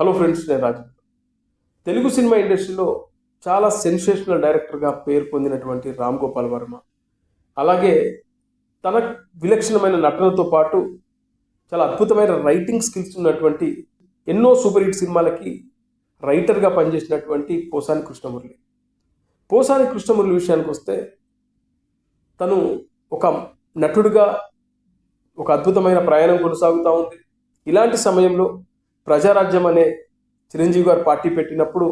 Hello friends నేను రాజు. Telugu cinema ఇండస్ట్రీలో చాలా సెన్సేషనల్ డైరెక్టర్గా పేరు పొందినటువంటి రామ్ గోపాల్ వర్మ. అలాగే తన విలక్షణమైన నటనతో పాటు చాలా అద్భుతమైన రైటింగ్ స్కిల్స్ ఉన్నటువంటి ఎన్నో సూపర్ హిట్ సినిమాలకి రైటర్గా పనిచేసినటువంటి పోసాని కృష్ణమురళి. పోసాని కృష్ణమురళి విషయానికి వస్తే తను ఒక నటుడిగా ఒక అద్భుతమైన ప్రయాణం కొనసాగుతూ ఉంది. ఇలాంటి సమయంలో ప్రజారాజ్యం అనే చిరంజీవి గారు పార్టీ పెట్టినప్పుడు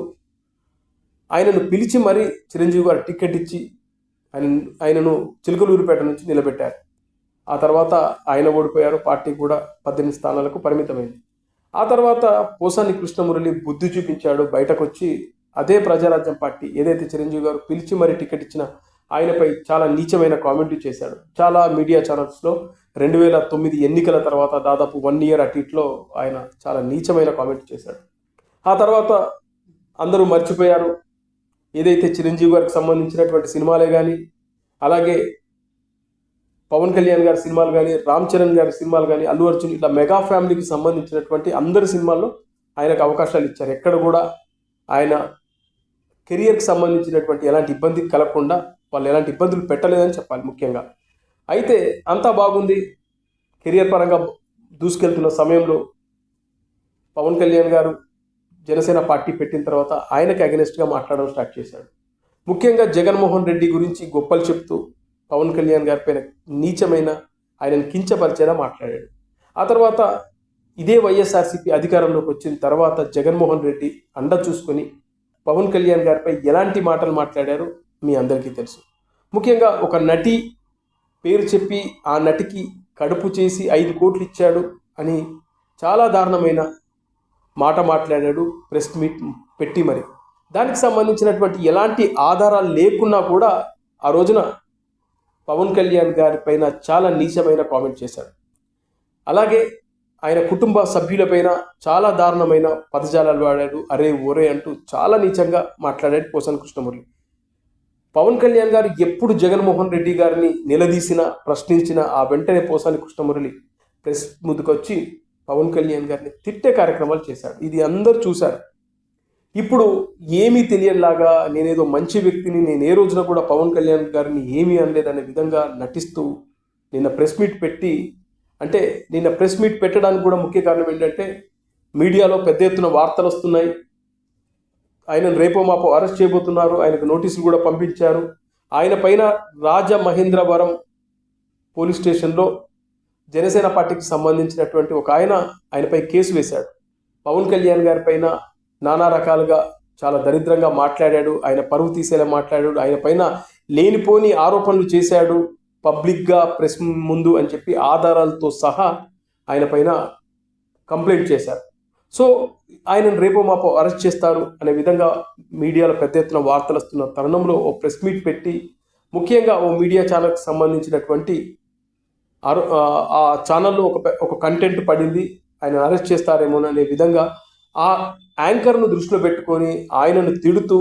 ఆయనను పిలిచి మరీ చిరంజీవి గారు టికెట్ ఇచ్చి ఆయన ఆయనను చిలుకలూరుపేట నుంచి నిలబెట్టారు. ఆ తర్వాత ఆయన ఓడిపోయారు పార్టీ కూడా పద్దెనిమిది స్థానాలకు పరిమితమైంది. ఆ తర్వాత పోసాని కృష్ణమురళి బుద్ధి చూపించాడు బయటకు వచ్చి అదే ప్రజారాజ్యం పార్టీ ఏదైతే చిరంజీవి గారు పిలిచి మరీ టికెట్ ఇచ్చిన ఆయనపై చాలా నీచమైన కామెంట్లు చేశాడు. చాలా మీడియా ఛానల్స్లో రెండు వేల తొమ్మిది ఎన్నికల తర్వాత దాదాపు వన్ ఇయర్ అటు ఇట్లో ఆయన చాలా నీచమైన కామెంట్ చేశాడు. ఆ తర్వాత అందరూ మర్చిపోయారు. ఏదైతే చిరంజీవి గారికి సంబంధించినటువంటి సినిమాలే కానీ అలాగే పవన్ కళ్యాణ్ గారి సినిమాలు కానీ రామ్ చరణ్ గారి సినిమాలు కానీ అల్లు అర్జున్ ఇట్లా మెగా ఫ్యామిలీకి సంబంధించినటువంటి అందరి సినిమాల్లో ఆయనకు అవకాశాలు ఇచ్చారు. ఎక్కడ కూడా ఆయన కెరియర్కి సంబంధించినటువంటి ఎలాంటి ఇబ్బంది కలగకుండా వాళ్ళు ఎలాంటి ఇబ్బందులు పెట్టలేదని చెప్పాలి ముఖ్యంగా. అయితే అంతా బాగుంది. కెరియర్ పరంగా దూసుకెళ్తున్న సమయంలో పవన్ కళ్యాణ్ గారు జనసేన పార్టీ పెట్టిన తర్వాత ఆయనకి అగెనిస్ట్గా మాట్లాడడం స్టార్ట్ చేశాడు. ముఖ్యంగా జగన్మోహన్ రెడ్డి గురించి గొప్పలు చెప్తూ పవన్ కళ్యాణ్ గారి పైన నీచమైన ఆయనను కించపరిచేలా మాట్లాడాడు. ఆ తర్వాత ఇదే వైఎస్ఆర్సీపీ అధికారంలోకి వచ్చిన తర్వాత జగన్మోహన్ రెడ్డి అండ చూసుకొని పవన్ కళ్యాణ్ గారిపై ఎలాంటి మాటలు మాట్లాడారో మీ అందరికీ తెలుసు. ముఖ్యంగా ఒక నటి పేరు చెప్పి ఆ నటికి కడుపు చేసి ఐదు కోట్లు ఇచ్చాడు అని చాలా దారుణమైన మాట మాట్లాడాడు ప్రెస్ మీట్ పెట్టి మరి. దానికి సంబంధించినటువంటి ఎలాంటి ఆధారాలు లేకున్నా కూడా ఆ రోజున పవన్ కళ్యాణ్ గారి పైన చాలా నీచమైన కామెంట్ చేశాడు. అలాగే ఆయన కుటుంబ సభ్యులపైన చాలా దారుణమైన పదజాలాలు వాడాడు. అరే ఓరే అంటూ చాలా నీచంగా మాట్లాడాడు పోసన్ కృష్ణమురళి. పవన్ కళ్యాణ్ గారు ఎప్పుడు జగన్మోహన్ రెడ్డి గారిని నిలదీసిన ప్రశ్నించిన ఆ వెంటనే పోసాని కృష్ణమురళి ప్రెస్ ముందుకొచ్చి పవన్ కళ్యాణ్ గారిని తిట్టే కార్యక్రమాలు చేశాడు ఇది అందరూ చూశారు. ఇప్పుడు ఏమీ తెలియనిలాగా నేనేదో మంచి వ్యక్తిని నేను ఏ రోజున కూడా పవన్ కళ్యాణ్ గారిని ఏమీ అనలేదనే విధంగా నటిస్తూ నిన్న ప్రెస్ మీట్ పెట్టి అంటే నిన్న ప్రెస్ మీట్ పెట్టడానికి కూడా ముఖ్య కారణం ఏంటంటే మీడియాలో పెద్ద ఎత్తున వార్తలు వస్తున్నాయి. ఆయనను రేపో మాపో అరెస్ట్ చేయబోతున్నారు. ఆయనకు నోటీసులు కూడా పంపించారు. ఆయన పైన రాజమహేంద్రవరం పోలీస్ స్టేషన్లో జనసేన పార్టీకి సంబంధించినటువంటి ఒక ఆయన ఆయనపై కేసు వేశాడు. పవన్ కళ్యాణ్ గారి పైన నానా రకాలుగా చాలా దరిద్రంగా మాట్లాడాడు. ఆయన పరువు తీసేలా మాట్లాడాడు. ఆయన పైన లేనిపోని ఆరోపణలు చేశాడు. పబ్లిక్గా ప్రెస్ ముందు అని చెప్పి ఆధారాలతో సహా ఆయన పైన కంప్లైంట్ చేశారు. సో ఆయనను రేపో మాపో అరెస్ట్ చేస్తారు అనే విధంగా మీడియాలో పెద్ద ఎత్తున వార్తలు వస్తున్న తరుణంలో ఓ ప్రెస్ మీట్ పెట్టి ముఖ్యంగా ఓ మీడియా ఛానల్కి సంబంధించినటువంటి ఆ- ఛానల్లో ఒక ఒక కంటెంట్ పడింది ఆయన అరెస్ట్ చేస్తారేమోననే విధంగా ఆ యాంకర్ను దృష్టిలో పెట్టుకొని ఆయనను తిడుతూ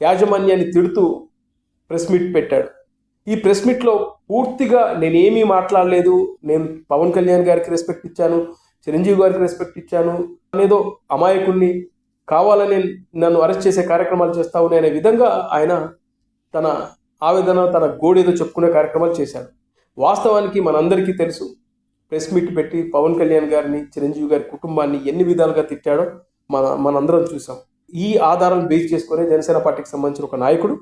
యాజమాన్యాన్ని తిడుతూ ప్రెస్ మీట్ పెట్టాడు. ఈ ప్రెస్ మీట్లో పూర్తిగా నేనేమీ మాట్లాడలేదు నేను పవన్ కళ్యాణ్ గారికి రెస్పెక్ట్ ఇచ్చాను చిరంజీవి గారికి రెస్పెక్ట్ ఇచ్చాను. అనేదో అమాయకుణ్ణి కావాలని నన్ను అరెస్ట్ చేసే కార్యక్రమాలు చేస్తావు అనే విధంగా ఆయన తన ఆవేదన తన గోడేదో చెప్పుకునే కార్యక్రమాలు చేశాడు వాస్తవానికి మనందరికీ తెలుసు ప్రెస్ మీట్ పెట్టి పవన్ కళ్యాణ్ గారిని చిరంజీవి గారి కుటుంబాన్ని ఎన్ని విధాలుగా తిట్టాడో మన మనందరం చూసాం ఈ ఆధారం బేస్ చేసుకునే జనసేన పార్టీకి సంబంధించిన ఒక నాయకుడు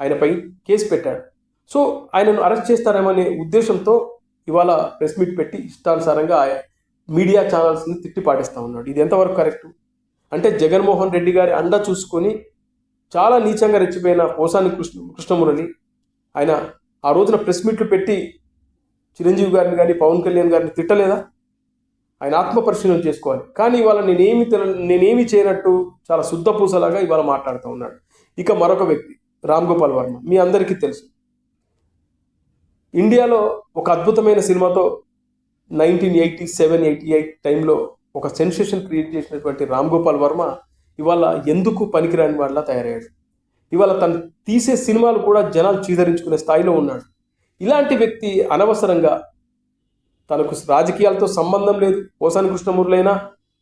ఆయనపై కేసు పెట్టాడు. సో ఆయనను అరెస్ట్ చేస్తారేమనే ఉద్దేశంతో ఇవాళ ప్రెస్ మీట్ పెట్టి ఇష్టానుసారంగా మీడియా ఛానల్స్ని తిట్టి పాటిస్తూ ఉన్నాడు. ఇది ఎంతవరకు కరెక్ట్? అంటే జగన్మోహన్ రెడ్డి గారి అండ చూసుకొని చాలా నీచంగా రెచ్చిపోయిన పోసాని కృష్ణ కృష్ణమురళి ఆయన ఆ రోజున ప్రెస్ మీట్లు పెట్టి చిరంజీవి గారిని కానీ పవన్ కళ్యాణ్ గారిని తిట్టలేదా? ఆయన ఆత్మ పరిశీలన చేసుకోవాలి. కానీ ఇవాళ నేనేమి తెల నేనేమి చేయనట్టు చాలా శుద్ధ పూసలాగా ఇవాళ మాట్లాడుతూ ఉన్నాడు. ఇక మరొక వ్యక్తి రామ్ గోపాల్ వర్మ. మీ అందరికీ తెలుసు. ఇండియాలో ఒక అద్భుతమైన సినిమాతో nineteen eighty seven eighty eight టైంలో ఒక సెన్సేషన్ క్రియేట్ చేసినటువంటి రామ్ గోపాల్ వర్మ ఇవాళ ఎందుకు పనికిరాని వాళ్ళ తయారయ్యాడు? ఇవాళ తను తీసే సినిమాలు కూడా జనాలు చీదరించుకునే స్థాయిలో ఉన్నాడు. ఇలాంటి వ్యక్తి అనవసరంగా తనకు రాజకీయాలతో సంబంధం లేదు. పోసాని కృష్ణమూర్లైనా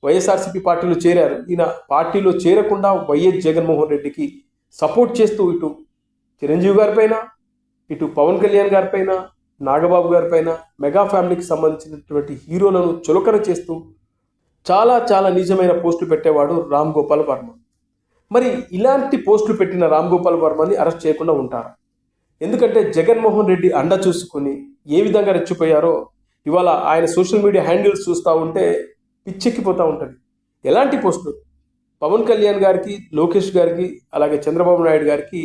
వైఎస్ఆర్సీపీ పార్టీలో చేరారు. ఈయన పార్టీలో చేరకుండా వైఎస్ జగన్మోహన్ రెడ్డికి సపోర్ట్ చేస్తూ ఇటు చిరంజీవి గారిపైన ఇటు పవన్ కళ్యాణ్ గారిపైన నాగబాబు గారి పైన మెగా ఫ్యామిలీకి సంబంధించినటువంటి హీరోలను చులకన చేస్తూ చాలా చాలా నిజమైన పోస్టులు పెట్టేవాడు రామ్ గోపాల్ వర్మ. మరి ఇలాంటి పోస్టులు పెట్టిన రామ్ గోపాల్ వర్మని అరెస్ట్ చేయకుండా ఉంటారు? ఎందుకంటే జగన్మోహన్ రెడ్డి అండ చూసుకుని ఏ విధంగా రెచ్చిపోయారో ఇవాళ ఆయన సోషల్ మీడియా హ్యాండిల్స్ చూస్తూ ఉంటే పిచ్చెక్కిపోతూ ఉంటుంది. ఎలాంటి పోస్టులు? పవన్ కళ్యాణ్ గారికి లోకేష్ గారికి అలాగే చంద్రబాబు నాయుడు గారికి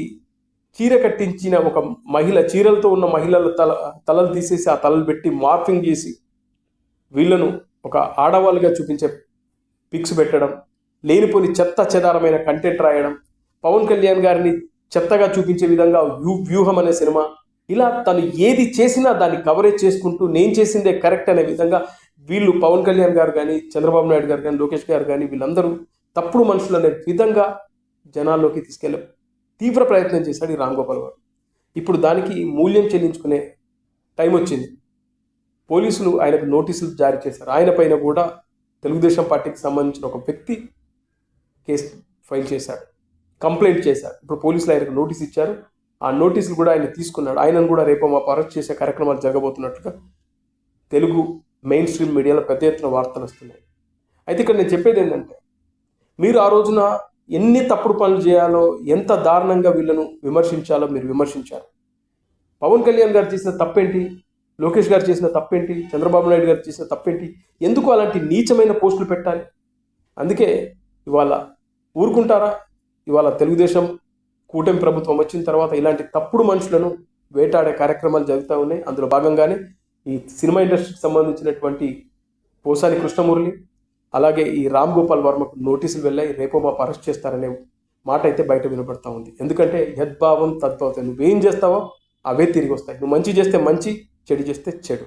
చీర కట్టించిన ఒక మహిళ చీరలతో ఉన్న మహిళల తల తలలు తీసేసి ఆ తలలు పెట్టి మార్ఫింగ్ చేసి వీళ్ళను ఒక ఆడవాళ్ళుగా చూపించే పిక్స్ పెట్టడం లేనిపోని చెత్త చెదారమైన కంటెంట్ రాయడం పవన్ కళ్యాణ్ గారిని చెత్తగా చూపించే విధంగా వ్యూ వ్యూహం అనే సినిమా. ఇలా తను ఏది చేసినా దాన్ని కవరేజ్ చేసుకుంటూ నేను చేసిందే కరెక్ట్ అనే విధంగా వీళ్ళు పవన్ కళ్యాణ్ గారు కానీ చంద్రబాబు నాయుడు గారు కానీ లోకేష్ గారు కానీ వీళ్ళందరూ తప్పుడు మనుషులు అనే విధంగా జనాల్లోకి తీసుకెళ్ళారు. తీవ్ర ప్రయత్నం చేశాడు ఈ రామ్ గోపాల్ గారు. ఇప్పుడు దానికి మూల్యం చెల్లించుకునే టైం వచ్చింది. పోలీసులు ఆయనకు నోటీసులు జారీ చేశారు. ఆయన పైన కూడా తెలుగుదేశం పార్టీకి సంబంధించిన ఒక వ్యక్తి కేసు ఫైల్ చేశాడు. కంప్లైంట్ చేశారు. ఇప్పుడు పోలీసులు ఆయనకు నోటీస్ ఇచ్చారు. ఆ నోటీసులు కూడా ఆయన తీసుకున్నాడు. ఆయనను కూడా రేపు మా అరెస్ట్ చేసే కార్యక్రమాలు జరగబోతున్నట్లుగా తెలుగు మెయిన్ స్ట్రీమ్ మీడియాలో పెద్ద ఎత్తున వార్తలు వస్తున్నాయి. అయితే ఇక్కడ నేను చెప్పేది ఏంటంటే మీరు ఆ రోజున ఎన్ని తప్పుడు పనులు చేయాలో ఎంత దారుణంగా వీళ్ళను విమర్శించాలో మీరు విమర్శించారు. పవన్ కళ్యాణ్ గారు చేసిన తప్పేంటి? లోకేష్ గారు చేసిన తప్పేంటి? చంద్రబాబు నాయుడు గారు చేసిన తప్పేంటి? ఎందుకు అలాంటి నీచమైన పోస్టులు పెట్టాలి? అందుకే ఇవాళ ఊరుకుంటారా? ఇవాళ తెలుగుదేశం కూటమి ప్రభుత్వం వచ్చిన తర్వాత ఇలాంటి తప్పుడు మనుషులను వేటాడే కార్యక్రమాలు జరుగుతూ ఉన్నాయి. అందులో భాగంగానే ఈ సినిమా ఇండస్ట్రీకి సంబంధించినటువంటి పోసాని కృష్ణమురళి అలాగే ఈ రామ్ గోపాల్ వర్మకు నోటీసులు వెళ్ళాయి రేపో మా అరెస్ట్ చేస్తారనే మాట అయితే బయట వినపడతా ఉంది. ఎందుకంటే యద్భావం తద్భావం. నువ్వేం చేస్తావో అవే తిరిగి వస్తాయి. నువ్వు మంచి చేస్తే మంచి చెడు చేస్తే చెడు.